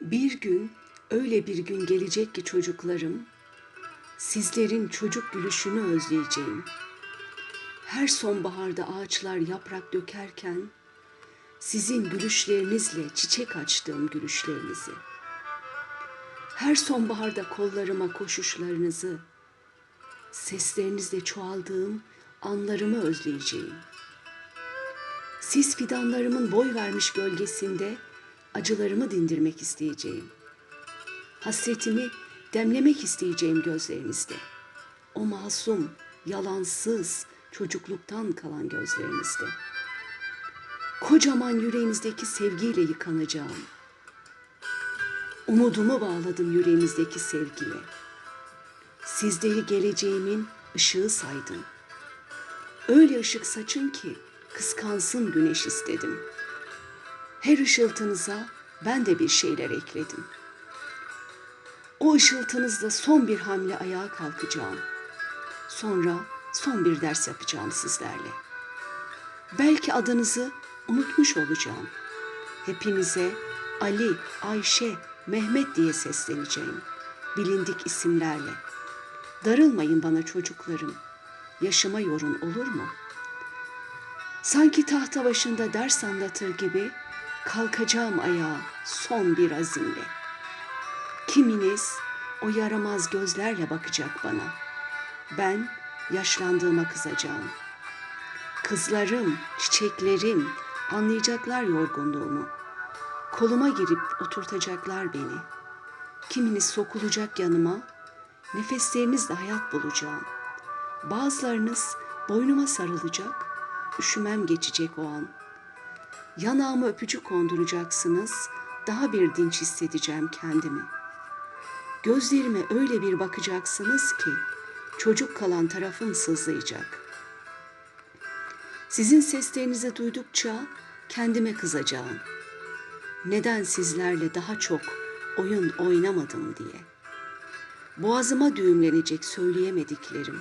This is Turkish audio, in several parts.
Bir gün öyle bir gün gelecek ki çocuklarım, sizlerin çocuk gülüşünü özleyeceğim. Her sonbaharda ağaçlar yaprak dökerken, sizin gülüşlerinizle çiçek açtığım gülüşlerinizi. Her sonbaharda kollarıma koşuşlarınızı, seslerinizle çoğaldığım anlarımı özleyeceğim. Siz fidanlarımın boy vermiş gölgesinde acılarımı dindirmek isteyeceğim. Hasretimi demlemek isteyeceğim gözlerinizde. O masum, yalansız çocukluktan kalan gözlerinizde. Kocaman yüreğinizdeki sevgiyle yıkanacağım. Umudumu bağladım yüreğinizdeki sevgiye. Sizleri geleceğimin ışığı saydım. Öyle ışık saçın ki kıskansın güneş istedim. Her ışıltınıza ben de bir şeyler ekledim. O ışıltınızla son bir hamle ayağa kalkacağım. Sonra son bir ders yapacağım sizlerle. Belki adınızı unutmuş olacağım. Hepinize Ali, Ayşe, Mehmet diye sesleneceğim. Bilindik isimlerle. Darılmayın bana çocuklarım. Yaşıma yorun olur mu? Sanki tahta başında ders anlatır gibi kalkacağım ayağa son bir azimle. Kiminiz o yaramaz gözlerle bakacak bana. Ben yaşlandığıma kızacağım. Kızlarım, çiçeklerim anlayacaklar yorgunluğumu. Koluma girip oturtacaklar beni. Kiminiz sokulacak yanıma, nefeslerinizle hayat bulacağım. Bazılarınız boynuma sarılacak, üşümem geçecek o an. Yanağıma öpücük konduracaksınız, daha bir dinç hissedeceğim kendimi. Gözlerime öyle bir bakacaksınız ki çocuk kalan tarafım sızlayacak. Sizin seslerinizi duydukça kendime kızacağım. Neden sizlerle daha çok oyun oynamadım diye. Boğazıma düğümlenecek söyleyemediklerim.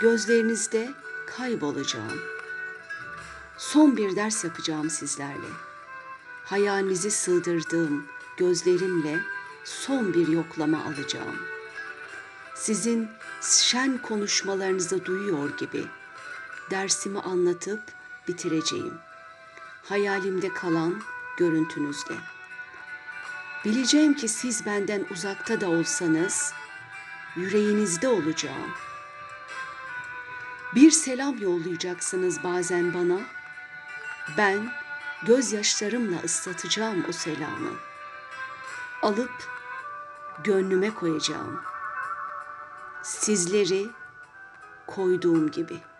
Gözlerinizde kaybolacağım. Son bir ders yapacağım sizlerle. Hayalinizi sığdırdığım gözlerimle son bir yoklama alacağım. Sizin şen konuşmalarınızı duyuyor gibi dersimi anlatıp bitireceğim. Hayalimde kalan görüntünüzle. Bileceğim ki siz benden uzakta da olsanız yüreğinizde olacağım. Bir selam yollayacaksınız bazen bana. Ben gözyaşlarımla ıslatacağım o selamı. Alıp gönlüme koyacağım. Sizleri koyduğum gibi.''